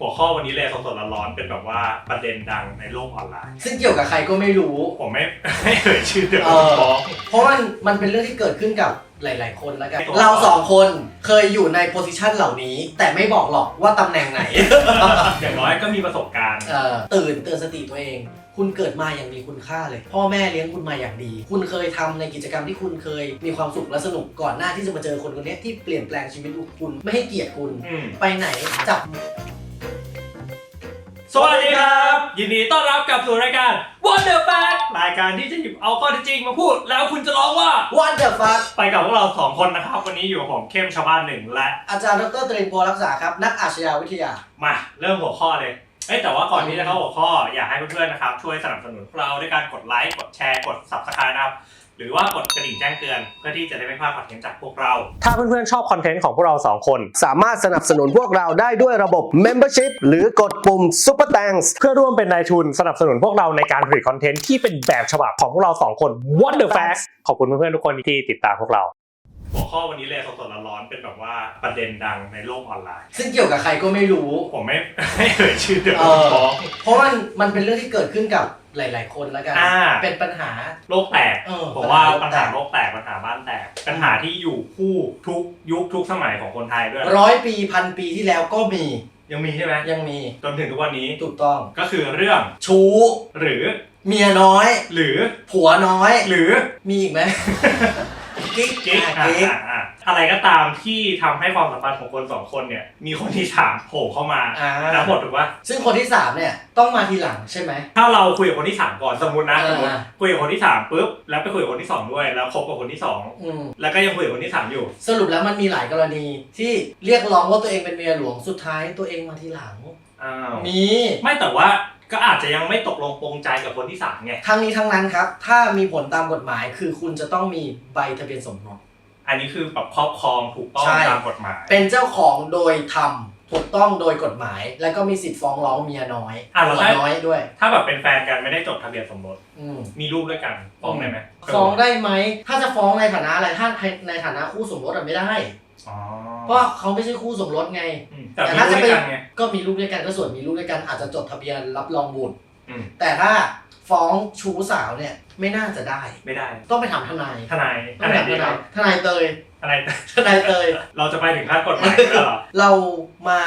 หัวข้อวันนี้เลยสดๆร้อนๆเป็นแบบว่าประเด็นดังในโลกออนไลน์ ซึ่งเกี่ยวกับใครก็ไม่รู้ ผมไม่ไม่เอ่ยชื่อเดี๋ยวเอผมอฟ้อง เพราะมันมันเป็นเรื่องที่เกิดขึ้นกับหลาย ๆ คนแล้วกันตัวเราสองคนเคยอยู่ในโพสิชันเหล่านี้ แต่ไม่บอกหรอกว่าตำแหน่งไหน อย่างน้อยก็มีประสบการณ์เอ่อตื่นเตือนสติตัวเอง คุณเกิดมาอย่างมีคุณค่าเลย พ่อแม่เลี้ยงคุณมาอย่างดี คุณเคยทำในกิจกรรมที่คุณเคยมีความสุขและสนุกก่อนหน้าที่จะมาเจอคนคนนี้ที่เปลี่ยนแปลงชีวิตคุณ ไม่ให้เกียรติคุณ อืมไปไหนจับ สวัสดีครับ ยินดีต้อนรับกลับสู่รายการ Wonder Fact รายการที่จะหยิบเอาข้อเท็จจริงมาพูด แล้วคุณจะร้องว่าวันเดอร์ฟัคไปกับพวกเราสองคนนะครับ วันนี้อยู่กับผมเข้มชาวบ้านหนึ่งและ อาจารย์ดรตรินโพรักษาครับ นักอาชญาวิทยา มาเริ่มหัวข้อเลยเอ้ยแต่ว่าก่อนที่จะเข้าหัวข้ออยากให้เพื่อนๆนะครับ ช่วยสนับสนุนพวกเราด้วยการกดไลค์กดแชร์กด subscribe นะครับ หรือว่ากดกระดิ่งแจ้งเตือนเพื่อที่จะได้ไม่พลาดคอนเทนต์จากพวกเรา ถ้าเพื่อนๆชอบคอนเทนต์ของพวกเรา 2 คน สามารถสนับสนุนพวกเราได้ด้วยระบบ Membership หรือกดปุ่ม Super Thanks เพื่อร่วมเป็นนายทุนสนับสนุนพวกเราในการผลิตคอนเทนต์ที่เป็นแบบฉบับของพวกเรา 2 คน Wonder Facts ขอบคุณเพื่อนๆทุกคนที่ติดตามพวกเรา หัวข้อวันนี้เลยสดๆร้อนๆเป็นแบบว่าประเด็นดังในโลกออนไลน์ ซึ่งเกี่ยวกับใครก็ไม่รู้ ผมไม่ ไม่เอ่ยชื่อเดี๋ยวเอผมอฟ้อง เพราะมันมันเป็นเรื่องที่เกิดขึ้นกับ หลาย ๆ คนแล้วกัน อ่า เป็นปัญหา โลกแตกเออผมว่าปัปัญญหาหาโลกแตกปัญหาบ้านแตก ปัญหาที่อยู่คู่ทุกยุคทุกสมัยของคนไทยด้วย ร้อยปีพันปีที่แล้วก็มียังมีใช่ไหมยังมีจนถึงทุกวันนี้ถูกต้อง ก็คือเรื่องชู้ หรือเมียน้อย หรือผัวน้อย หรือ มีอีกไหม กิ๊กกิ๊กอะอะกิ๊กอะอะ อะไรก็ตามที่ทำให้ความสัมพันธ์ของคนสองคนเนี่ย มีคนที่สามโผล่เข้ามาอ่าแล้วหมดถูกปะซึ่งคนที่สามเนี่ยต้องมาทีหลังใช่ไหม ถ้าเราคุยกับคนที่สามก่อนสมมตินะอ่าสมมติคุยกับคนที่สามปุ๊บแล้วไปคุยกับคนที่สองด้วยแล้วคบกับคนที่สองอืมแล้วก็ยังคุยกับคนที่สามอยู่ สรุปแล้วมันมีหลายกรณีที่เรียกร้องว่าตัวเองเป็นเมียหลวงสุดท้ายตัวเองมาทีหลัง อ้าวมี ไม่แต่ว่าก็อาจจะยังไม่ตกลงปรงใจกับคนที่สามไงทั้งนี้ทั้งนั้นครับ ถ้ามีผลตามกฎหมายคือคุณจะต้องมีใบทะเบียนสมรส อันนี้คือแบบครอบครองถูกต้องใช่ ตามกฎหมาย เป็นเจ้าของโดยธรรมถูกต้องโดยกฎหมาย แล้วก็มีสิทธิ์ฟ้องร้องเมียน้อยอะเราผัวได้น้อยด้วย ถ้าแบบเป็นแฟนกันไม่ได้จดทะเบียนสมรสอืมมีลูกด้วยกันฟ้องได้ไหมฟ้องได้ไหม ถ้าจะฟ้องในฐานะอะไรถ้าในฐานะคู่สมรสอะไม่ได้ อ๋อเพราะเขาไม่ใช่คู่สมรสไง อืมแต่แต่มีถ้าลูจะกเป็ด้วยนกันไง ก็มีลูกด้วยกันก็ส่วนมีลูกด้วยกันอาจจะจดทะเบียนรับรองบุตร อืม แต่ถ้า ฟ้องชู้สาวเนี่ยไม่น่าจะได้ ไม่ได้ ต้องไปถามทนายทนายต้ทองไปนายถามดีทครันายบทนายเตยทนาย ทนายเตย เราจะไปถึงขั้นกฎหมายแล้วเหรอ เรามา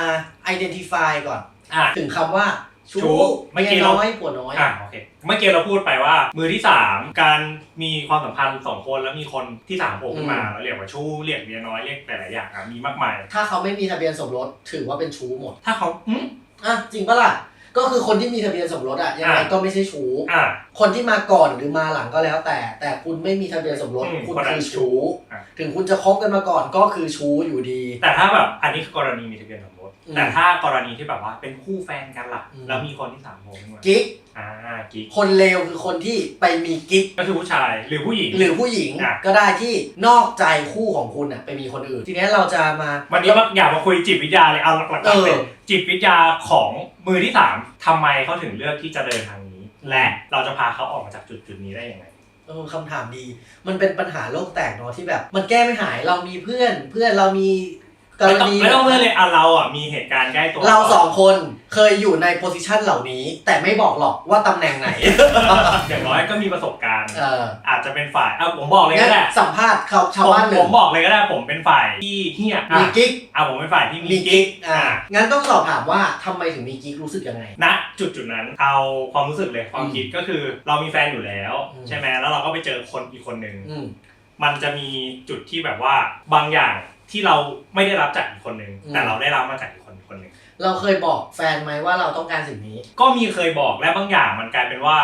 identify ก่อน อะ ถึงคำว่า ชู้ชู้เมื่เมีอกี้ยเรา น้อยผัวน้อย อะโอเค เมื่อกี้เราพูดไปว่า มือที่สามการมีความสัมพันธ์สองคนแล้วมีคนที่สามโผล่ขึ้นมาอืม เราเรียกว่าชู้เรียกเมียน้อยเรียกหลายๆอย่างอะมีมากมาย ถ้าเขาไม่มีทะเบียนสมรสถือว่าเป็นชู้หมด ถ้าเขาอืมอะจริงปะล่ะ ก็คือคนที่มีทะเบียนสมรสอะยังไงอะ ก็ไม่ใช่ชู้อะคนที่มาก่อนหรือมาหลังก็แล้วแต่ แต่คุณไม่มีทะเบียนสมรสอืมคุณคนนั้คืนอชู้ อะ ถึงคุณจะคบกันมาก่อนก็คือชู้อยู่ดี แต่ถ้าแบบอันนี้คือกรณีมีทะเบียนสมรสอืม แต่ถ้ากรณีที่แบบว่าเป็นคู่แฟนกันล่ะอืม แล้วมีคนที่สามโผล่ขึ้นมากิ๊กอ่ากิ๊กคนเลวคือคนที่ไปมีกิ๊กก็คือผู้ชายหรือผู้หญิง หรือผู้หญิงอะ ก็ได้ที่นอกใจคู่ของคุณอะไปมีคนอื่น ทีนี้เราจะมา วันนี้มาอยากมาคุยจิตวิทยาเลยเอาหลักๆเออเป็นจิตวิทยาของมือที่สามทำไมเขาถึงเลือกที่จะเดินทางนี้ และเราจะพาเขาออกมาจากจุดจุดๆนี้ได้ยังไง เออคำถามดี มันเป็นปัญหาโลกแตกเนาะที่แบบ มันแก้ไม่หายเรามีเพื่อน เพื่อนเรามี กรไม่ต้องณีไม่ต้องเลือกเลยอะเราอะมีเหตุการณ์ใกล้ตัวเราสองคนเคยอยู่ในโพสิชันเหล่านี้ แต่ไม่บอกหรอกว่าตำแหน่งไหน อย่างน้อยก็มีประสบการณ์เอออาจจะเป็นฝ่ายเอาผมบอกเลยงั้ก็นได้สัมภาษณ์เขาชาวผมบ้านหนึ่ผงมบอกเลยก็ได้ผมเป็นฝ่ายที่เฮี้ยมีอะกิ๊กอะผมเป็นฝ่ายที่มีมีกิ๊กิ๊กกอ่าอะ งั้นต้องสอบถามว่าทำไมถึงมีกิ๊กรู้สึกยังไง ณจุดจุดๆนั้นเอาความรู้สึกเลยความคิดก็คือเรามีแฟนอยู่แล้ว อืม ใช่ไหมแล้วเราก็ไปเจอคนอีกคนหนึ่งอืมมันจะมีจุดที่แบบว่าบางอย่าง ที่เราไม่ได้รับจากอีกคนหนึ่งอืม แต่เราได้รับมาจากอีกคนคนหนึ่งเราเคยบอกแฟนไหมว่าเราต้องการสิ่งนี้ ก็มีเคยบอกและบางอย่างมันกลายเป็นว่า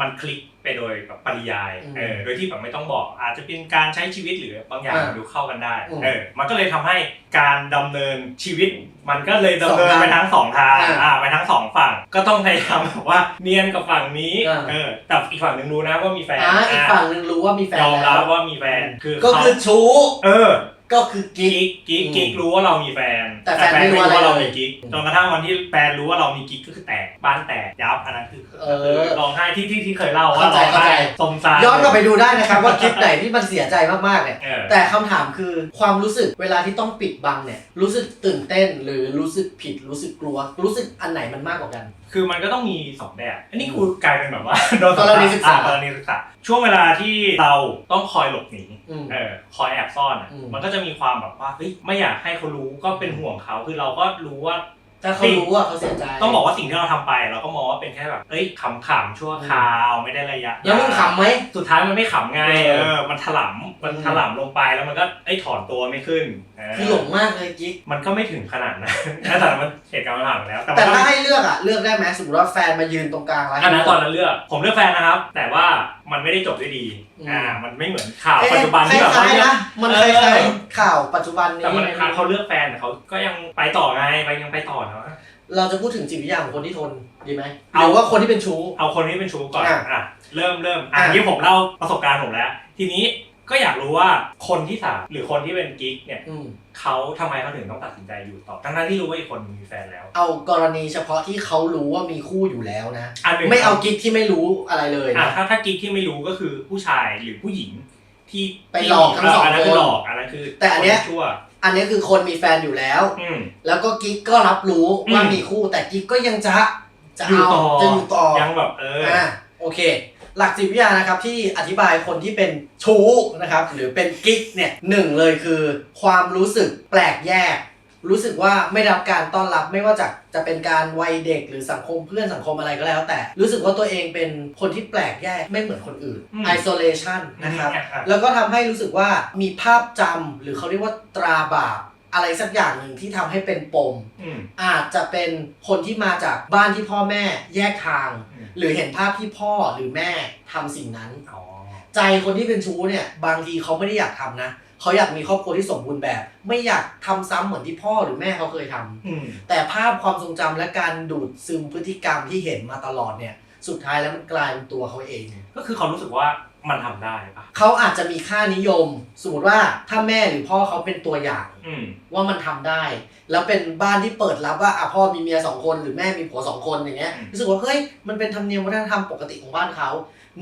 มันคลิกไปโดยแบบปริยายอืมเออโดยที่แบบไม่ต้องบอก อาจจะเป็นการใช้ชีวิตหรือบางอย่างอ่ามันดูเข้ากันได้อืมเออมันก็เลยทำให้การดำเนินชีวิต มันก็เลยดำเนินสองทางไปทั้งสองทางอ่าอ่าไปทั้งสองฝั่ง ก็ต้องพยายามแบบว่าเนียนกับฝั่งนี้อ่า เออแต่อีกฝั่งหนึ่งรู้นะว่ามีแฟนอ่าอีกอะฝั่งหนึ่งรู้ว่ามีแฟนยอมรับแล้วว่ามีแฟนคือก็เขา คือชู้ เออ ก็คือกิ๊ก กิ๊กกิ๊กอืมกิ๊กรู้ว่าเรามีแฟนแต่แฟนไม่รู้อะไรว่าเราเลยมีกิ๊กอืมจนกระทั่งวันที่แฟนรู้ว่าเรามีกิ๊กก็คือแตกบ้านแตกยับอันนั้นคือเออร้องไห้ที่ที่ที่เคยเล่าว่าเข้าใจร้องเข้าใจไห้สมสารย้อนกลับไปดูได้นะครับว่าคลิปไหนที่มันเสียใจมากๆเนี่ย เออ แต่คำถามคือความรู้สึกเวลาที่ต้องปิดบังเนี่ย รู้สึกตื่นเต้นหรือรู้สึกผิดรู้สึกกลัว รู้สึกอันไหนมันมากกว่ากันคือมันก็ต้องมีสองแบบ อันนี้กูกลายเป็นแบบว่าโดนกรณีศึกษาอ่กรณีศึกษา ช่วงเวลาที่เราต้องคอยหลบหนีอืม เออคอยแอบซ่อนอะอืม มันก็จะมีความแบบว่าเฮ้ยไม่อยากให้เขารู้ก็เป็นห่วงเขาคือเราก็รู้ว่า ถ้าเขารู้ว่าเขาเสียใจต้องบอกว่าสิ่งที่เราทำไป เราก็มองว่าเป็นแค่แบบเอ้ยขำๆชั่วคราวไม่ได้ระยะแล้วมึงขำไหม สุดท้ายมันไม่ขำไงเอเอออมันถลำมันอืมถลำลงไปแล้วมันก็ไอ้ยถอนตัวไม่ขึ้นเออคือหลงมากเลยกิ๊กมันก็ไม่ถึงขนาดนั้นแต่มันเหตุการณ์มันผ่านมาแล้ว แต่แต่มันก็ถ้าให้เลือกอะเลือกได้ไหมสมมติว่าแฟนมายืนตรงกลางแล้ว อันนั้นตอนนั้นเลือก ผมเลือกแฟนนะครับ แต่ว่ามันไม่ได้จบด้วยดี อืม อ่า มันไม่เหมือนข่าวเอ๊ะปัจจุบันที่แบบคว่าล้ายๆนะมันคเออล้ายๆข่าวปัจจุบันนี้ แต่มันเขาเลือกแฟนแต่เขาก็ยังไปต่อไงไปยังไปต่อเนาะ เราจะพูดถึงจิตวิทยาของคนที่ทนดีไหมหเอารือว่าคนที่เป็นชู้ เอาคนนี้เป็นชู้ก่อน อะอะ เริ่มเริ่มอะอะที่ผมเล่าประสบการณ์ผมแล้ว ทีนี้ ก็อยากรู้ว่าคนที่สามหรือคนที่เป็นกิ๊กเนี่ยอืมเขาทำไมเขาถึงต้องตัดสินใจอยู่ต่อทั้งๆที่รู้ว่าอีกคนมีแฟนแล้ว เอากรณีเฉพาะที่เขารู้ว่ามีคู่อยู่แล้วนะ อันหนึ่งไม่เอากิ๊กที่ไม่รู้อะไรเลยอะนะ ถ้าถ้ากิ๊กที่ไม่รู้ก็คือผู้ชายหรือผู้หญิงที่ไปหลอกทั้งสองอันนั้นคนคือหลอกอันนั้นคือแต่อันเนี้ย คชั่วอันนี้คือคนมีแฟนอยู่แล้ว อืม แล้วก็กิ๊กก็รับรู้ว่าอืมมีคู่แต่กิ๊กก็ยังจะจะอยู่เอาต่อ จะอยู่ต่อยังแบบเอออ่าโอเค หลักจิตวิทยานะครับที่อธิบายคนที่เป็นชู้นะครับหรือเป็นกิ๊กเนี่ยหนึ่งเลยคือความรู้สึกแปลกแยก รู้สึกว่าไม่ได้รับการต้อนรับไม่ว่าจะจะเป็นการวัยเด็กหรือสังคมเพื่อนสังคมอะไรก็แล้ว แต่รู้สึกว่าตัวเองเป็นคนที่แปลกแยกไม่เหมือนคนอื่น อืม isolation นะครับอืมอะแล้วก็ทำให้รู้สึกว่ามีภาพจำหรือเขาเรียกว่าตราบาป อะไรสักอย่างหนึ่งที่ทำให้เป็นปม อืม อาจจะเป็นคนที่มาจากบ้านที่พ่อแม่แยกทาง อืม หรือเห็นภาพที่พ่อหรือแม่ทำสิ่งนั้น อ๋อ ใจคนที่เป็นชู้เนี่ย บางทีเขาไม่ได้อยากทำนะเขาอยากมีครอบครัวที่สมบูรณ์แบบ ไม่อยากทำซ้ำเหมือนที่พ่อหรือแม่เขาเคยทำอืม แต่ภาพความทรงจำและการดูดซึมพฤติกรรมที่เห็นมาตลอดเนี่ย สุดท้ายแล้วมันกลายเป็นตัวเขาเอง ก็คือเขารู้สึกว่า มันทำได้ปะเขาอาจจะมีค่านิยม สมมติว่าถ้าแม่หรือพ่อเขาเป็นตัวอย่าง อืม ว่ามันทำได้ แล้วเป็นบ้านที่เปิดรับว่าอะพ่อมีเมียสองคนหรือแม่มีผัวสองคนอย่างเงี้ยอืม รู้สึกว่าเฮ้ยมันเป็นธรรมเนียมวัฒนธรรมปกติของบ้านเขา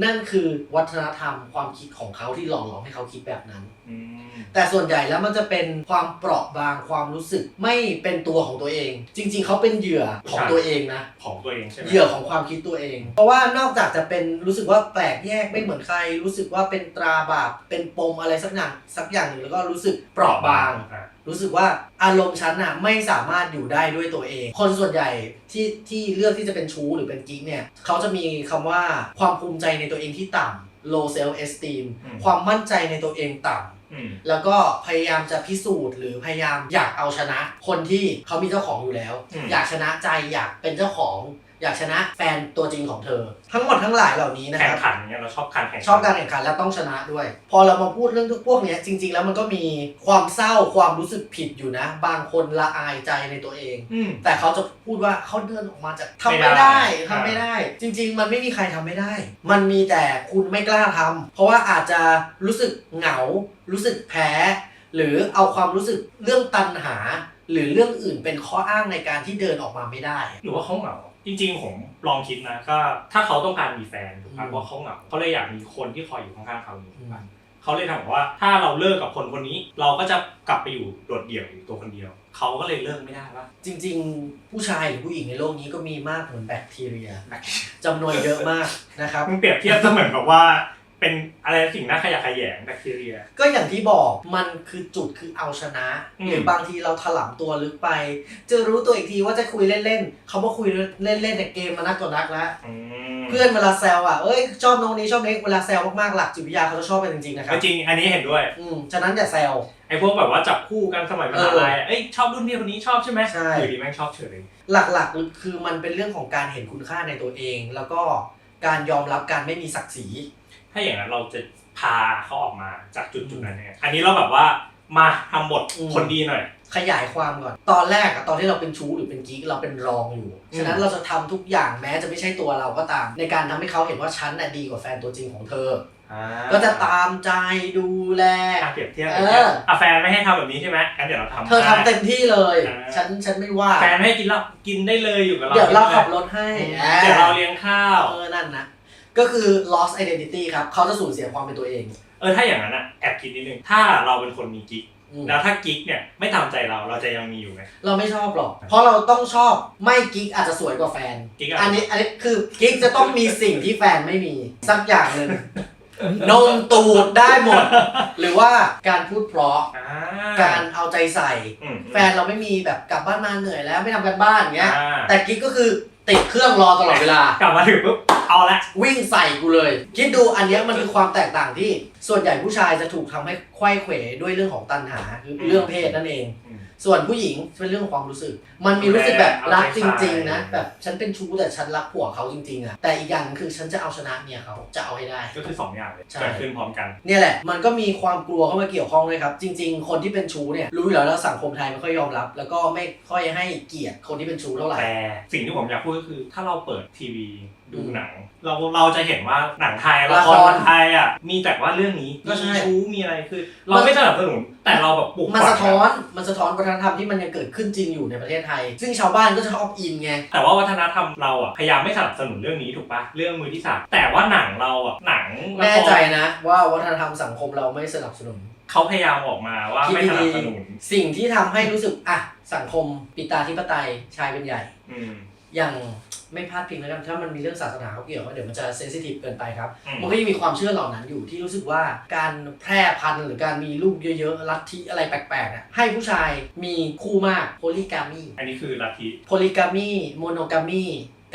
นั่นคือวัฒนธรรมความคิดของเขาที่หล่อหลอมให้เขาคิดแบบนั้น อืมแต่ส่วนใหญ่แล้วมันจะเป็นความเปราะบางความรู้สึกไม่เป็นตัวของตัวเอง จริง ๆ เขาเป็นเหยื่อของตัวเองนะ ของตัวเองใช่ไหมเหยื่อของความคิดตัวเอง เพราะว่านอกจากจะเป็นรู้สึกว่าแปลกแยกไม่เหมือนใคร รู้สึกว่าเป็นตราบาปเป็นปมอะไรสักอย่างสักอย่างหนึ่งแล้วก็รู้สึกเปราะบาง อะ รู้สึกว่าอารมณ์ฉันน่ะไม่สามารถอยู่ได้ด้วยตัวเอง คนส่วนใหญ่ที่ที่เลือกที่จะเป็นชู้หรือเป็นกิ๊กเนี่ยเขาจะมีคำว่าความภูมิใจในตัวเองที่ต่ำ low self esteem อืมความมั่นใจในตัวเองต่ำอืมแล้วก็พยายามจะพิสูจน์หรือพยายามอยากเอาชนะ คนที่เขามีเจ้าของอยู่แล้วอืมอยากชนะใจอยากเป็นเจ้าของ อยากชนะแฟนตัวจริงของเธอ ทั้งหมดทั้งหลายเหล่านี้นะแข่คงรับ ขันเนี่ยเราชอบการแข่งขัน ชอบการแข่งขันและต้องชนะด้วย พอเรามาพูดเรื่องทุกพวกเนี้ยจริง ๆ แล้วมันก็มีความเศร้าความรู้สึกผิดอยู่นะ บางคนละอายใจในตัวเอง อืม แต่เขาจะพูดว่าเขาเดินออกมาจากทำไม่ไม่ได้ ได้ทำไม่ได้ จริง ๆ มันไม่มีใครทำไม่ได้ มันมีแต่คุณไม่กล้าทำเพราะว่าอาจจะรู้สึกเหงา รู้สึกแพ้ หรือเอาความรู้สึกเรื่องตัณหา หรือเรื่องอื่นเป็นข้ออ้างในการที่เดินออกมาไม่ได้ หรือว่าเขาเหงา จริงๆผมลองคิดนะก็ถ้าเขาต้องการมีแฟนถูกอืปะมว่าเขาเหงาเขาเลยอยากมีคนที่คอยอยู่ข้างๆเขาถูกปะอืมเขาเลยทำแบบว่าถ้าเราเลิกกับคนคนนี้ เราก็จะกลับไปอยู่โดดเดี่ยวอยู่ตัวคนเดียว เขาก็เลยเลิกไม่ได้ปะจริง ๆ ผู้ชายหรือผู้หญิงในโลกนี้ก็มีมากเหมือนแบคทีเรียจำนวนเยอะมากนะครับมันเปรียบเทียบเสมือนแบบว่า เป็นอะไรสิ่งน่าขยะแขยงแบคทีเรีย ก็อย่างที่บอกมันคือจุดคือเอาชนะ อืม หรือบางทีเราถลำตัวลึกไป จะรู้ตัวอีกทีว่าจะคุยเล่นๆเขามาคุยเล่นๆแต่เกมมานักต่อนักแล้ว อืมเพื่อนเวลาแซวอะเอ้ยชอบน้องนี้ชอบนี้เวลาแซวมากๆหลักจิตวิทยาเขาจะชอบกันจริงๆนะครัก็บจริงอันนี้เห็นด้วยอืมฉะนั้นอย่าแซว ไอ้พวกแบบว่าจับคู่กันสมัยมหาลัยอะเอ้ยชอบรุ่นพี่คนนี้ชอบใช่ไหมใช่ อยู่ดีแม่งชอบเฉยหลักๆ คือมันเป็นเรื่องของการเห็นคุณค่าในตัวเอง แล้วก็การยอมรับการไม่มีศักดิ์ศรี ถ้าอย่างนั้นเราจะพาเขาออกมาจากจุดจุดๆนั้นเนี่ยอันนี้เราแบบว่ามาทำบทอืมคนดีหน่อย ขยายความก่อน ตอนแรกอะตอนที่เราเป็นชู้หรือเป็นกิ๊กเราเป็นรองอยู่อืมฉะนั้นเราจะทำทุกอย่างแม้จะไม่ใช่ตัวเราก็ตาม ในการทำให้เขาเห็นว่าฉันน่ะดีกว่าแฟนตัวจริงของเธออ่าก็จะตามใจดูแลอะเปรียบเทียบเออเปรียบเทียบอะแฟนไม่ให้ทำแบบนี้ใช่ไหมงั้นเดี๋ยวเราทำ เธอทำเต็มที่เลย อ่า ฉันฉันไม่ว่า แฟนไม่ให้กินเหล้ากินได้เลยอยู่กับเราเดี๋ยวเราขับรถให้เดี๋ยวเราเลี้ยงข้าว เออนั่นนะ ก็คือ lost identity ครับเขาจะสูญเสียความเป็นตัวเอง เออถ้าอย่างนั้นอะแอบคิดนิดนึง ถ้าเราเป็นคนมีกิ๊กอืมแล้วถ้ากิ๊กเนี่ยไม่ตามใจเราเราจะยังมีอยู่ไหม เราไม่ชอบหรอก เพราะเราต้องชอบไม่กิ๊กอาจจะสวยกว่าแฟน กิ๊กอะ อันนี้อันนี้คือกิ๊กจะต้องมีสิ่งที่แฟนไม่มี สักอย่างหนึ่งนมตูดได้หมด หรือว่าการพูดเพราะอ่าการเอาใจใส่ อืมแฟนเราไม่มีแบบกลับบ้านมาเหนื่อยแล้วไม่ทำกันบ้านอย่างเงี้ย อ่าแต่กิ๊กก็คือ ติดเครื่องรอตลอดเวลา กลับมาถึงปุ๊บเอาละ วิ่งใส่กูเลย คิดดูอันเนี้ยมันคือความแตกต่างที่ ส่วนใหญ่ผู้ชายจะถูกทำให้ไขว้เขวด้วยเรื่องของตัณหาคือเรื่องเพศนั่นเองอืม ส่วนผู้หญิงเป็นเรื่องของความรู้สึก มันมีรู้สึกแบบเอาใจรักจริงใส่ๆนะแบบฉันเป็นชู้แต่ฉันรักผัวเขาจริงๆอะแต่อีกอย่างหนึงคือฉันจะเอาชนะเมียเขาจะเอาให้ได้ ก็คือสองอย่างเลยใช่ เกิดขึ้นพร้อมกัน เนี่ยแหละ มันก็มีความกลัวเข้ามาเกี่ยวข้องด้วยครับ จริง ๆ คนที่เป็นชู้เนี่ยรู้อยู่แล้วแล้วสังคมไทยไม่ค่อยยอมรับ แล้วก็ไม่ค่อยให้เกียรติคนที่เป็นชู้เท่าไหร่ แต่สิ่งที่ผมอยากพูดก็คือถ้าเราเปิดทีวี ดูอืมหนัง เราเราจะเห็นว่าหนังไทยละละคครรไทยอะมีแต่ว่าเรื่องนี้ก็ใช่ มีชู้มีอะไรคือ เราไม่สนับสนุนแต่เราแบบปลุกมันฝัสะงท้อน มันสะท้อนวัฒนธรรมที่มันยังเกิดขึ้นจริงอยู่ในประเทศไทย ซึ่งชาวบ้านก็จะชอบอินไง แต่ว่าวัฒนธรรมเราอะพยายามไม่สนับสนุนเรื่องนี้ถูกปะเรื่องมือที่สามแต่ว่าหนังเราอะหนังละแน่ครใจนะว่าวัฒนธรรมสังคมเราไม่สนับสนุนเขาพยายามออกมาว่าคิดไม่สนับสนุนดีๆสิ่งที่ทำให้รู้สึกอะสังคมปิตาธิปไตยชายเป็นใหญ่ อืม อย่าง ไม่พลาดพิงแล้วกันถ้ามันมีเรื่องศาสนาเขาเกี่ยวว่าเดี๋ยวมันจะเซนซิทีฟเกินไปครับ อืม มันก็ยังมีความเชื่อเหล่านั้นอยู่ที่รู้สึกว่าการแพร่พันธุ์หรือการมีลูกเยอะๆลัทธิอะไรแปลกๆอะให้ผู้ชายมีคู่มากโพลีกามี อันนี้คือลัทธิ โพลีกามีโมโนกามี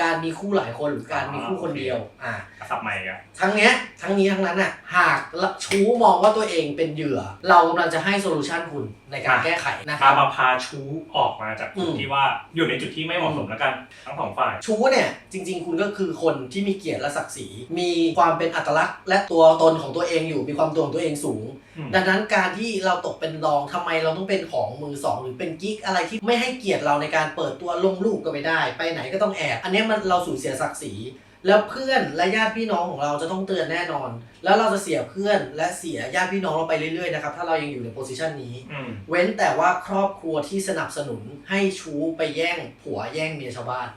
การมีคู่หลายคนหรือการมีคู่คนเดียว อ่า สับใหม่กันทั้งเนี้ยทั้งนี้ทั้งนั้นอะหากชู้มองว่าตัวเองเป็นเหยื่อ เรากำลังจะให้โซลูชันคุณในการแก้ไขนะคพารับ มาพาชู้ออกมาจากจุดอืม ที่ว่าอยู่ในจุดที่ไม่เหมาะสมแล้วกันทั้งสองฝ่าย ชู้เนี่ยจริง ๆ คุณก็คือคนที่มีเกียรติและศักดิ์ศรีมีความเป็นอัตลักษณ์ และตัวตนของตัวเองอยู่มีความตัวของตัวเองสูง อืม ดังนั้นการที่เราตกเป็นรองทำไมเราต้องเป็นของมือสองหรือเป็นกิ๊กอะไรที่ไม่ให้เกียรติเราในการเปิดตัวลงรูปก็ไม่ได้ ไปไหนก็ต้องแอบอันเนี้ยมันเราสูญเสียศักดิ์ศรี แล้วเพื่อนและญาติพี่น้องของเราจะต้องเตือนแน่นอน แล้วเราจะเสียเพื่อนและเสียญาติพี่น้องเราไปเรื่อยๆนะครับถ้าเรายังอยู่ในโพสิชันนี้ อืมเว้นแต่ว่าครอบครัวที่สนับสนุนให้ชู้ไปแย่งผัวแย่งเมียชาวบ้าน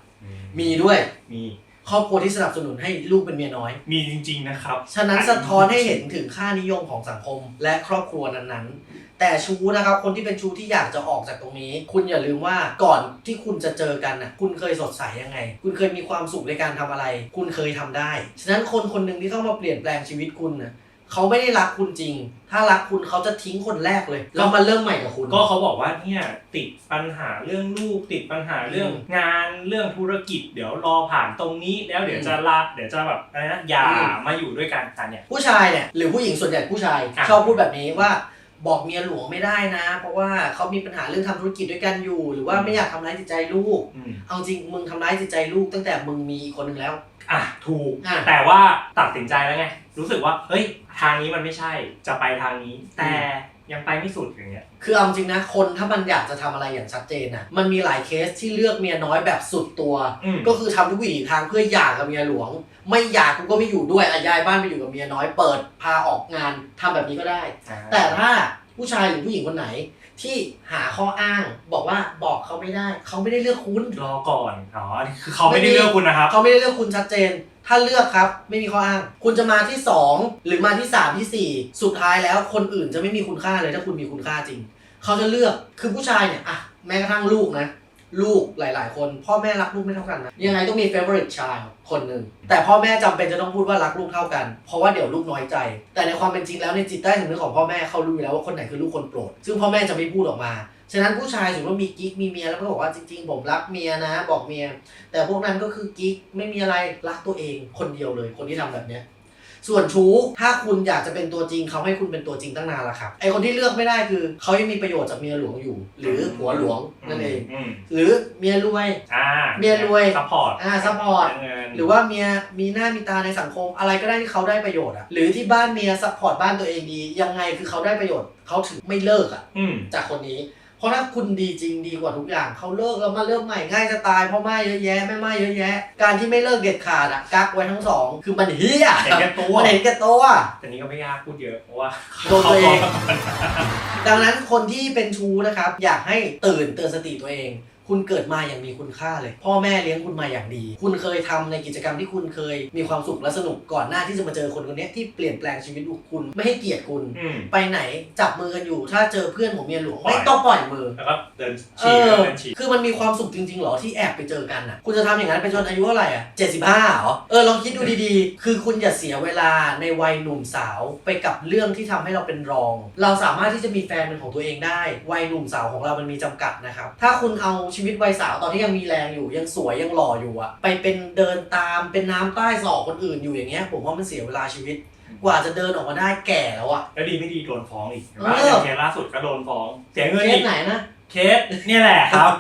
มีด้วยมี ครอบครัวที่สนับสนุนให้ลูกเป็นเมียน้อย มีจริง ๆ นะครับ ฉะนั้นสะท้อนให้เห็นถึงค่านิยมของสังคมและครอบครัวนั้นๆ แต่ชู้นะครับ คนที่เป็นชู้ที่อยากจะออกจากตรงนี้ คุณอย่าลืมว่าก่อนที่คุณจะเจอกันน่ะคุณเคยสดใสยังไง คุณเคยมีความสุขในการทำอะไร คุณเคยทำได้ ฉะนั้นคนคนหนึ่งที่เข้ามาเปลี่ยนแปลงชีวิตคุณน่ะเขาไม่ได้รักคุณจริง ถ้ารักคุณเขาจะทิ้งคนแรกเลยแล้วมาเริ่มใหม่กับคุณ ก็เขาบอกว่าเนี่ยติดปัญหาเรื่องลูกติดปัญหาเรื่องงานเรื่องธุรกิจ เดี๋ยวรอผ่านตรงนี้แล้วเดี๋ยวจะลาเดี๋ยวจะแบบอะไรนะอย่าอืมมาอยู่ด้วยกันกันเนี่ยผู้ชายเนี่ยหรือผู้หญิงส่วนใหญ่ผู้ชายอะชอบพูดแบบนี้ว่า บอกเมียหลวงไม่ได้นะ เพราะว่าเขามีปัญหาเรื่องทำธุรกิจด้วยกันอยู่ หรือว่าไม่อยากทำร้ายจิตใจลูก อืมเอาจริงมึงทำร้ายจิตใจลูกตั้งแต่มึงมีอีกคนหนึ่งแล้ว อะถูก อะ แต่ว่าตัดสินใจแล้วไง รู้สึกว่าเฮ้ยทางนี้มันไม่ใช่จะไปทางนี้ แต่ยังไปไม่สุดอย่างเงี้ย คือเอาจริงนะคนถ้ามันอยากจะทำอะไรอย่างชัดเจนน่ะมันมีหลายเคสที่เลือกเมียน้อยแบบสุดตัว อืม ก็คือทำทุกวิถีทางเพื่อหย่ากับเมียหลวง ไม่หย่ากูก็ไม่อยู่ด้วยอะย้ายบ้านไปอยู่กับเมียน้อยเปิดพาออกงานทำแบบนี้ก็ได้ แต่ถ้าผู้ชายหรือผู้หญิงคนไหน ที่หาข้ออ้างบอกว่าบอกเขาไม่ได้เขาไม่ได้เลือกคุณ รอก่อนอ๋อคือเขาไม่ได้เลือกคุณนะครับ เขาไม่ได้เลือกคุณชัดเจน ถ้าเลือกครับ ไม่มีข้ออ้าง คุณจะมาที่ 2 หรือมาที่ 3 ที่ 4 สุดท้ายแล้วคนอื่นจะไม่มีคุณค่าเลยถ้าคุณมีคุณค่าจริง เขาจะเลือกคือผู้ชายเนี่ยอะแม้กระทั่งลูกนะ ลูกหลาย ๆ คน พ่อแม่รักลูกไม่เท่ากันนะยังไงต้องมี favorite child คนหนึ่งแต่พ่อแม่จำเป็นจะต้องพูดว่ารักลูกเท่ากัน เพราะว่าเดี๋ยวลูกน้อยใจ แต่ในความเป็นจริงแล้วในจิตใต้สำนึกของพ่อแม่เขารู้อยู่แล้วว่าคนไหนคือลูกคนโปรด ซึ่งพ่อแม่จะไม่พูดออกมาฉะนั้นผู้ชายสมมติว่ามีกิ๊กมีเมียแล้วก็บอกว่าจริง ๆ ผมรักเมียนะ บอกเมีย แต่พวกนั้นก็คือกิ๊กไม่มีอะไรรักตัวเองคนเดียวเลยคนที่ทำแบบเนี้ย ส่วนชู้ถ้าคุณอยากจะเป็นตัวจริงเขาให้คุณเป็นตัวจริงตั้งนานแล้วครับไอคนที่เลือกไม่ได้คือเขายังมีประโยชน์จากเมียหลวงอยู่ หรือผัวหลวงนั่นเองมหรือเมียรวย อ่าเมียรวย ซัพพอร์ตอ่าซัพพอร์ต เงินหรือว่าเมียมีหน้ามีตาในสังคม อะไรก็ได้ที่เขาได้ประโยชน์อะหรือที่บ้านเมียซัพพอร์ตบ้านตัวเองดียังไงคือเขาได้ประโยชน์เขาถึงไม่เลิกอะอืม จากคนนี้ เพราะถ้าคุณดีจริงดีกว่าทุกอย่างเขาเลิกแล้วมาเลิกใหม่ง่ายจะตายเพราะไม่เยอะแยะไม่ไม่เยอะแยะ การที่ไม่เลิกเด็ดขาดอะกักไว้ทั้งสองคือมันเฮียเห็นแก่ตัว มันเห็นแก่ตัว แต่นี้ก็ไม่ยากพูดเยอะเพราะว่าโดนตัวเอง ดังนั้นคนที่เป็นชู้นะครับ อยากให้ตื่นเตือนสติตัวเอง คุณเกิดมาอย่างมีคุณค่าเลย พ่อแม่เลี้ยงคุณมาอย่างดี คุณเคยทำในกิจกรรมที่คุณเคยมีความสุขและสนุกก่อนหน้าที่จะมาเจอคนคนนี้ที่เปลี่ยนแปลงชีวิตคุณ ไม่ให้เกียรติคุณ อืมไปไหนจับมือกันอยู่ ถ้าเจอเพื่อนของเมียหลวงปล่อยไม่ต้องปล่อยมือ แล้วก็เดินเอฉี่อแล้วเดินฉี่คือมันมีความสุขจริงๆเหรอที่แอบไปเจอกันอะ คุณจะทำอย่างนั้นไปจนอายุเท่าไหร่อะ 75เหรอ เออลองคิดดูดีๆ คือคุณอย่าเสียเวลาในวัยหนุ่มสาวไปกับเรื่องที่ทำให้เราเป็นรอง เราสามารถที่จะมีแฟนเป็นของตัวเองได้ วัยหนุ่มสาวของเรามันมีจำกัดนะครับ ถ้าคุณเอาชีวิตวัยสาวตอนที่ยังมีแรงอยู่ยังสวยยังหล่ออยู่อะไปเป็นเดินตามเป็นน้ำใต้ศอกคนอื่นอยู่อย่างเงี้ยผมว่ามันเสียเวลาชีวิต กว่าจะเดินออกมาได้แก่แล้วอะแล้วดีไม่ดีโดนฟ้องอีกเห็นเอปะอออ ย่างเคสล่าสุดก็โดนฟ้อง เสียเงินเคอีสกไหนนะ เคสเนี่ยแหละครับ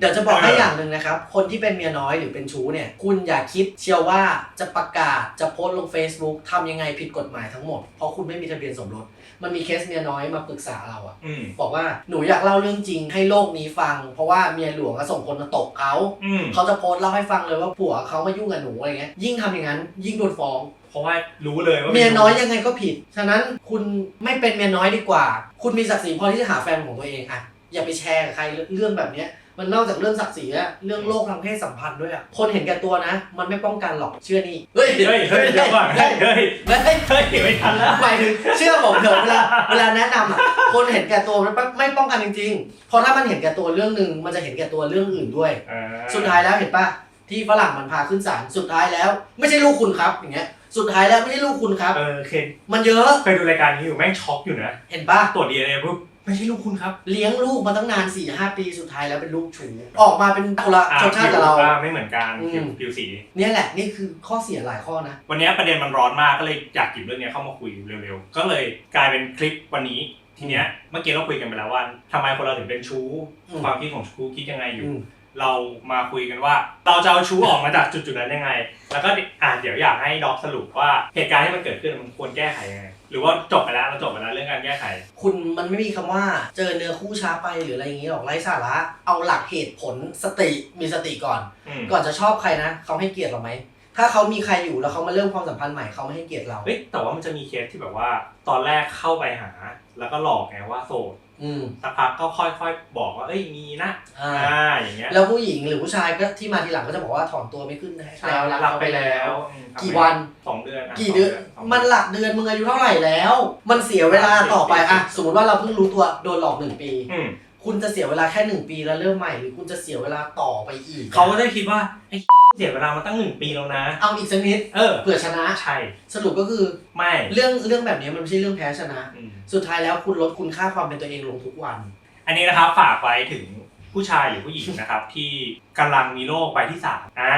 เดี๋ยวจะบอกให้เออออย่างหนึ่งนะครับ คนที่เป็นเมียน้อยหรือเป็นชู้เนี่ย คุณอย่าคิดเชียวว่าจะประกาศจะโพสต์ลง Facebook ทำยังไงผิดกฎหมายทั้งหมด เพราะคุณไม่มีทะเบียนสมรส มันมีเคสเมียน้อยมาปรึกษาเราอะอืมบอกว่าหนูอยากเล่าเรื่องจริงให้โลกนี้ฟัง เพราะว่าเมียหลวงอะส่งคนมาตบเขา อืมเขาจะโพสต์เล่าให้ฟังเลยว่าผัวเขามายุ่งกับหนูอะไรเงี้ย ยิ่งทำอย่างนั้น ยิ่งโดนฟ้อง เพราะว่ารู้เลยว่าป็เมียน้อยยังไงก็ผิด ฉะนั้นคุณไม่เป็นเมียน้อยดีกว่า คุณมีศักดิ์ศรีพอที่จะหาแฟนของตัวเองอะ อย่าไปแชร์กับใครเรื่องแบบเนี้ย มันนอกจากเรื่องศักดิ์ศรีอะเรื่องโลกทางเพศสัมพันธ์ด้วยอะคนเห็นแก่ตัวนะ มันไม่ป้องกันหรอกเชื่อนี่เฮ้ยเฮ้ยเฮ้ยเดี๋ยวก่อนเฮ้ยเฮ้ยเฮ้ยเฮ้ยไม่ทันแล้วหมายถึงเชื่อผมเถอะเวลาเวลาแนะนำอะคนเห็นแก่ตัวมันไม่ป้องกันจริงๆเพราะถ้ามันเห็นแก่ตัวเรื่องหนึ่งมันจะเห็นแก่ตัวเรื่องอื่นด้วย อ่าสุดท้ายแล้วเห็นปะที่ฝรั่งมันพาขึ้นศาลสุดท้ายแล้ว ไม่ใช่ลูกคุณครับอย่างเงี้ยสุดท้ายแล้วไม่ใช่ลูกคุณครับ เออเคยมันเยอะเคยดูรายการนี้อยู่แม่งช็อกอยู่นะ เห็นปะตรวจดีเอ็นเอปุ๊บ ไม่ใช่ลูกคุณครับ เลี้ยงลูกมาตั้งนาน4ี่ห้าปีสุดท้ายแล้วเป็นลูกชูออกมาเป็นคนละอ่าชนชาติกับเรา ผิวก็ไม่เหมือนกันอืม ผิวผิวสี เนี่ยแหละนี่คือข้อเสียหลายข้อนะ วันนี้ประเด็นมันร้อนมากก็เลยอยากหยิบเรื่องนี้เข้ามาคุยเร็วๆ ก็เลยกลายเป็นคลิปวันนี้ทีเนี้ยเมื่อกี้เราคุยกันไปแล้วว่าทำไมคนเราถึงเป็นชู้ อืม ความคิดของชู้คิดยังไงอยู่ อืม เรามาคุยกันว่า เราจะเอาชู้ออกมาจากจุดๆนั้นยังไง แล้วก็อ่าเดี๋ยวอยากให้ด็อกสรุปว่าเหตุการณ์ที่มันเกิดขึ้นมันควรแก้ไขยังไง หรือว่าจบไปแล้วเราจบไปแล้วเรื่องการแก้ไข คุณมันไม่มีคำว่าเจอเนื้อคู่ช้าไปหรืออะไรอย่างนี้หรอกไร้สาระ เอาหลักเหตุผลสติมีสติก่อน อืมก่อนจะชอบใครนะเขาให้เกียรติเราไหม ถ้าเขามีใครอยู่แล้วเขามาเริ่มความสัมพันธ์ใหม่เขาไม่ให้เกียรติเรา เฮ้ยแต่ว่ามันจะมีเคสที่แบบว่า ตอนแรกเข้าไปหา แล้วก็หลอกไงว่าโสด อืมสักพักก็ค่อยๆบอกว่าเอ้ยมีนะอ่าอ่าอย่างเงี้ยแล้วผู้หญิงหรือผู้ชายก็ที่มาทีหลังก็จะบอกว่าถอนตัวไม่ขึ้นนะใช่แล้วรับไปแล้วอืมกี่วัน สองเดือนอะกี่เดือน สงมันหลักเดือนมึงอายุเท่าไหร่แล้ว มันเสียเวลาต่อไปอะสมมติว่าเราเพิ่งรู้ตัวโดนหลอกหนึ่งปี อืม คุณจะเสียเวลาแค่หนึ่งปีแล้วเริ่มใหม่หรือคุณจะเสียเวลาต่อไปอีกเขาก็จะคิดว่าไอ้ เสียเวลามาตั้งหนึ่งปีแล้วนะ เอาอีกสักนิดเออ เผื่อชนะ ใช่ สรุปก็คือไม่เรื่องเรื่องแบบนี้มันไม่ใช่เรื่องแพ้ชนะ อืมสุดท้ายแล้วคุณลดคุณค่าความเป็นตัวเองลงทุกวัน อันนี้นะครับฝากไว้ถึงผู้ชายหรือผู้หญิงนะครับ ที่กำลังมีโรคใบที่สามอ่า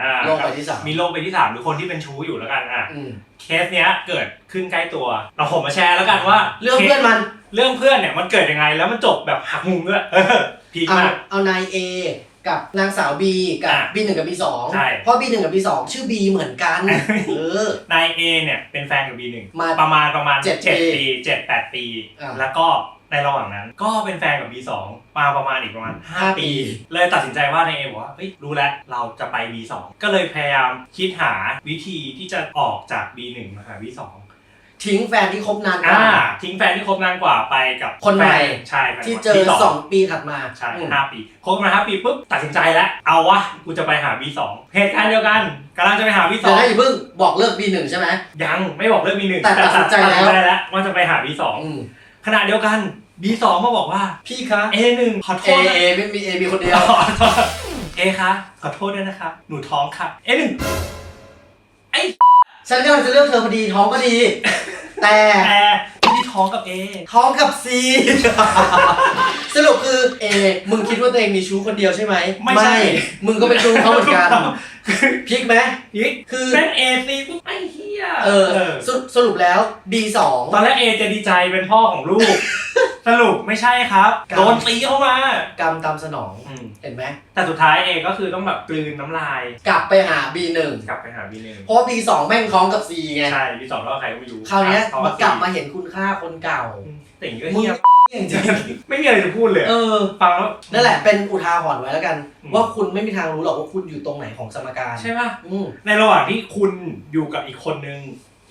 อ่าโรคใบที่สามมีโรคใบที่สามหรือคนที่เป็นชู้อยู่แล้วกันอะอืมเคสเนี้ยเกิดขึ้นใกล้ตัว เราผมมาแชร์แล้วกันว่าเรื่องเพื่อนมันเรื่องเพื่อนเนี่ยมันเกิดยังไงแล้วมันจบแบบหักมุมด้วยเออพีคเอามาก เอานายเอกับนางสาวบีกับอะบีหนึ่งกับบีสองใช่ เพราะบีหนึ่งกับบีสองชื่อบีเหมือนกันเออ นายเอเนี่ยเป็นแฟนกับบีหนึ่งมาประมาณประมาณเจ็ดเจ็ดปีปีเจ็ดแปดปี อ่า แล้วก็ ในระหว่างนั้น ก็เป็นแฟนกับ B2 มาประมาณอีกประมาณห้า5ปีปี เลยตัดสินใจว่านายเอบอกว่าเฮ้ยรู้แล้วเราจะไป B2 ก็เลยพยายามคิดหาวิธีที่จะออกจาก B1 มาหา B2 ทิ้งแฟนที่คบนานกอ่าว่า ทิ้งแฟนที่คบนานกว่าไปกับคนใหม่ แฟใช่แฟนที่เจอ B2 สองปีถัดมาใช่อืมห้าปีคบกันมาห้าปีปุ๊บตัดสินใจแล้วเอาวะกูจะไปหา B2 เหตุการณ์เดียวกันกำลังจะไปหา B2 เดี๋ยวนะอย่าเพิ่งบอกเลิกบีหนึ่งใช่ไหม ยังไม่บอกเรื่อง B1 แต่ตัดสินใจแล้วตัดสินแล้วว่าจะไปหา B2 อืม ขณะเดียวกัน B2 มาบอกว่า พี่คะ A1 ขอโทเอษนะเอไม่มีเอมีคนเดียวเอคะขอโทษด้วยนะครับหนูท้องค่ะเอ๊ะหนึ่งฉันกำลังจะเลือกเธอพอดีท้องก็ดี แต่แต่ไม่ได้ท้องกับเอท้องกับซี สรุปคือเอมึงคิดว่าตัวเองมีชู้คนเดียวใช่ไหมไม่ใช่ มึงก็เป็นชู้เขาเหมือนกัน พลิกไหมนี่คือเป็นเอซีปุ๊บไอ้เหี้ยเออสรุปสรุปแล้ว B2 ตอนแรกเอจะดีใจเป็นพ่อของลูก สรุปไม่ใช่ครับครับ โดนตีเข้ามากรรมตามสนองอืมเห็นไหมแต่สุดท้ายเอก็คือต้องแบบกลืนน้ำลายกลับไปหา B1 กลับไปหาบีหนึ่งเพราะว่า B2 แม่งท้องกับ C ไงใช่บีสองแล้วใครก็ไม่รู้คราวเนี้ยท้องมาบกลับสี่มาเห็นคุณค่าคนเก่า แต่อย่างนี้ก็มึง เงียบจริงไม่มีอะไรจะพูดเลยๆเออ ฟังแล้วนั่นแหละเป็นอุทาหรณ์ไว้แล้วกันอืมว่าคุณไม่มีทางรู้หรอกว่าคุณอยู่ตรงไหนของสมการ ใช่ป่ะ อืมในระหว่างที่คุณอยู่กับอีกคนนึง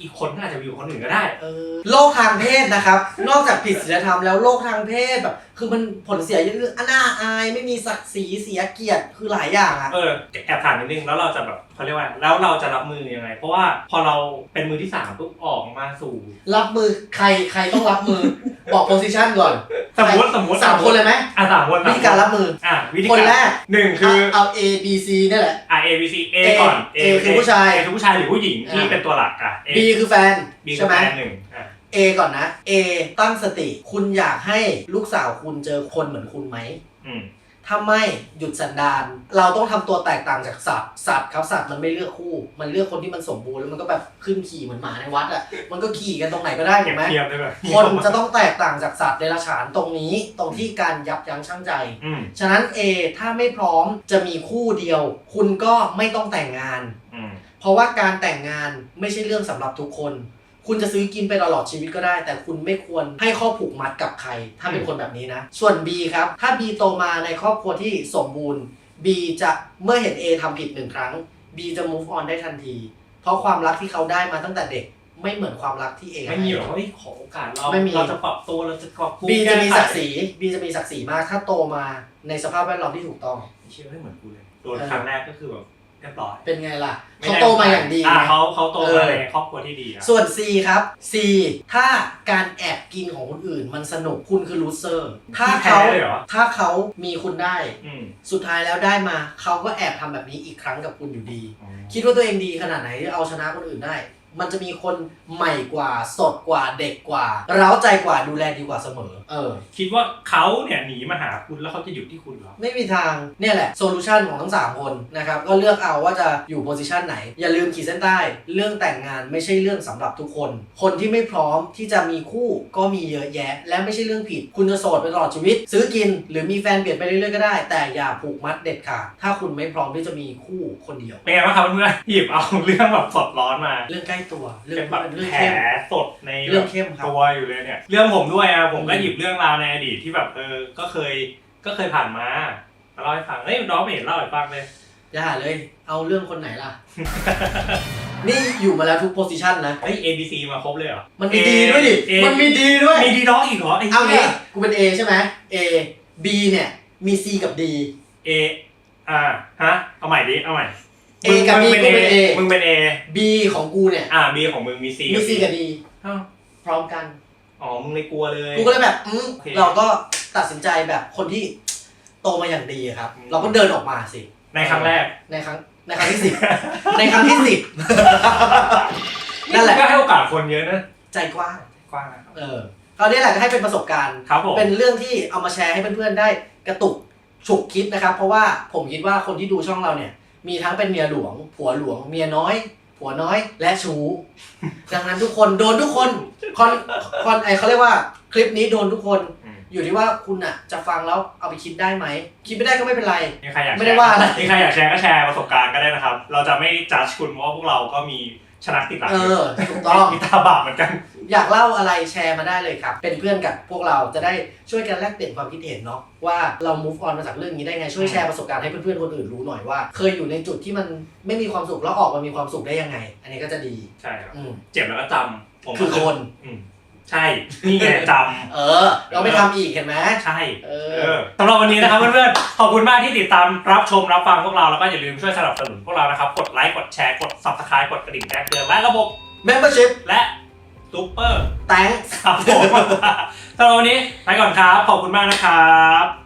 อีกคนก็อาจจะอยู่กับคนอื่นก็ได้ เออโลกทางเพศนะครับ นอกจากผิดศีลธรรมแล้วโลกทางเพศแบบ คือมันผลเสียเยอะเรื่องอนาอายไม่มีศักดิ์ศรีเสียเกียรติคือหลายอย่างอะ เออแอบถามนิดนึงแล้วเราจะแบบเขาเรียกว่าแล้วเราจะรับมือยังไง เพราะว่าพอเราเป็นมือที่สามปุ๊บออกมาสู่ รับมือใครใครต้องรับมือ บอกโพสิชันก่อนสมมติสมมติสามคนเลยไหมอะสามคนวิธีการรับมือ อะวิธีคนการแรกหนึ่งคือเอา A B C นี่แหละอะ A B C A A ก่อน A คือผู้ชาย A คือผู้ชายหรือผู้หญิงที่อะเป็นตัวหลักอะ A B คือแฟน B คืใช่อไหม แฟนหนึ่งอะ A ก่อนนะ A ตั้งสติ คุณอยากให้ลูกสาวคุณเจอคนเหมือนคุณไหม อืม ถ้าไม่หยุดสันดาน เราต้องทำตัวแตกต่างจากสัตว์สัตว์ครับสัตว์มันไม่เลือกคู่ มันเลือกคนที่มันสมบูรณ์แล้วมันก็แบบขึ้นขี่เหมือนหมาในวัดอะมันก็ขี่กันตรงไหนก็ได้เก็ถูบกไหมเทียบได้แบบคนจะต้องแตกต่างจากสัตว์เดรัจฉานตรงนี้ตรงที่การยับยั้งชั่งใจอืมฉะนั้น A ถ้าไม่พร้อมจะมีคู่เดียว คุณก็ไม่ต้องแต่งงานอืมเพราะว่าการแต่งงานไม่ใช่เรื่องสำหรับทุกคน คุณจะซื้อกินไปตลอดชีวิตก็ได้ แต่คุณไม่ควรให้ข้อผูกมัดกับใคร ถ้าเป็นคนแบบนี้นะ ส่วน B ครับ ถ้า B โตมาในครอบครัวที่สมบูรณ์ B จะเมื่อเห็น A ทำผิดหนึ่งครั้ง B จะ move on ได้ทันที เพราะความรักที่เขาได้มาตั้งแต่เด็กไม่เหมือนความรักที่ A ไม่มีหรอกว่าเฮ้ยขอโอกาสเราไม่มีเราจะปรับตัวเราจะปรับปรุงบีจะมีแก้ไขศักดิ์ศรี B จะมีศักดิ์ศรีมาก ถ้าโตมาในสภาพแวดล้อมที่ถูกต้องเชื่อไม่เหมือนกูเลยโดนครั้งแรกก็คือแบบ เรียบร้อยเป็นไงล่ะไม่เขาได้โตมาอย่างดีอะไง เขาเขาโตเอมาอในครอบครัวที่ดีอะส่วน C ครับ C ถ้าการแอบกินของคนอื่นมันสนุกคุณคือ loser ถ้าแพ้เขาเลยเหรอ ถ้าเขามีคุณได้ อืมสุดท้ายแล้วได้มา เขาก็แอบทำแบบนี้อีกครั้งกับคุณอยู่ดี คิดว่าตัวเองดีขนาดไหนที่เอาชนะคนอื่นได้ มันจะมีคนใหม่กว่าสดกว่าเด็กกว่า เร้าใจกว่าดูแลดีกว่าเสมอ เออ คิดว่าเขาเนี่ยหนีมาหาคุณแล้วเขาจะหยุดที่คุณเหรอ ไม่มีทางเนี่ยแหละโซลูชันของทั้ง 3 คนนะครับ ก็เลือกเอาว่าจะอยู่โพสิชันไหน อย่าลืมขีดเส้นใต้ เรื่องแต่งงานไม่ใช่เรื่องสำหรับทุกคน คนที่ไม่พร้อมที่จะมีคู่ก็มีเยอะแยะ และไม่ใช่เรื่องผิด คุณจะโสดไปตลอดชีวิต ซื้อกินหรือมีแฟนเปลี่ยนไปเรื่อยๆก็ได้ แต่อย่าผูกมัดเด็ดขาดถ้าคุณไม่พร้อมที่จะมีคู่คนเดียวเป็นไงบ้างครับเพื่อนๆหยิบเอาเรื่องแบบสดร้อนมา เรื่องใกล้ตัวเรื่อเป็งนแบบเรื่องแผลเข้ม สดในเรื่องเข้มครับ ตัวอยู่เลยเนี่ย เรื่องผมด้วยอะผมก็อืมหยิบเรื่องราวในอดีตที่แบบเออ ก็เคยก็เคยผ่านมามาเล่าให้ฟังเฮ้ยน้องไม่เห็นเล่าให้ฟังเลย อย่าเลย เอาเรื่องคนไหนล่ะ นี่อยู่มาแล้วทุกโพสิชันนะ เฮ้ย A B C มาครบเลยเหรอ มันมีดีด้วยดิ A มันมีดีด้วย มีดีด็อกอีกเหรอไอ้เอาเหี้งี้ยกูเป็น A ใช่ไหม A B เนี่ย มี C กับ D A อ่าฮะ เอาใหม่ดิ เอาใหม่ A กับ B มึงกูเป็น A มึงเป็น A B ของกูเนี่ยอ่า B ของมึงมี C มี C กับ D อ้าวพร้อมกัน อ๋อมึงเลยกลัวเลย กูก็เลยแบบอืมโอเคเราก็ตัดสินใจแบบคนที่โตมาอย่างดีอะครับ อืม เราก็เดินออกมาสิ ในครั้งแรกในครั้งในครั้งที่สิบ ในครั้งที่สิบ นั่นแหละ ก็ให้โอกาสคนเยอะนะใจกว้าง กว้างนะครับ เออคราวนี้แหละก็ให้เป็นประสบการณ์ ครับผม เป็นเรื่องที่เอามาแชร์ให้เพื่อนๆได้กระตุกฉุกคิดนะครับ เพราะว่าผมคิดว่าคนที่ดูช่องเราเนี่ย มีทั้งเป็นเมียหลวง ผัวหลวง เมียน้อย ผัวน้อย และชู้ ดังนั้นทุกคนโดนทุกคนคอนคอนไอเขาเรียกว่า คลิปนี้โดนทุกคน อืมอยู่ที่ว่าคุณอะ จะฟังแล้วเอาไปคิดได้ไหม คิดไม่ได้ก็ไม่เป็นไร มีใครอยากแชร์ไม่ได้ว่าอะไร มีใครอยากแชร์ก็แชร์ประสบการณ์ก็ได้นะครับ เราจะไม่จัดคุณเพราะว่าพวกเราก็มีชนะติดหลังเออ ถูกต้อง มีตาบาปเหมือนกัน อยากเล่าอะไรแชร์มาได้เลยครับ เป็นเพื่อนกับพวกเราจะได้ช่วยกันแลกเปลี่ยนความคิดเห็นเนาะว่าเรา move on มาจากเรื่องนี้ได้ไงช่วยแชร์ประสบการณ์ให้เพื่อนๆคนอื่นรู้หน่อยว่า เคยอยู่ในจุดที่มันไม่มีความสุขแล้วออกมามีความสุขได้ยังไง อันนี้ก็จะดีใช่ครับอืมเจ็บแล้วก็จำผมคือคนอืมใช่นี่ไงจเออ เราไม่ทำอีกเห็นไหมำใช่ เอเออ อสำหรับวันนี้นะครับ เพื่อนๆ ขอบคุณมากที่ติดตามรับชมรับฟังพวกเราแล้วก็อย่าลืมช่วยสนับสนุนพวกเรานะครับ กดไลค์ กดแชร์ กด subscribe กดกระดิ่งแจ้งเตือนและระบบ membership และ ซูเปอร์ thanks ครับผมสำหรับวันนี้ไปก่อนครับ ขอบคุณมากนะครับ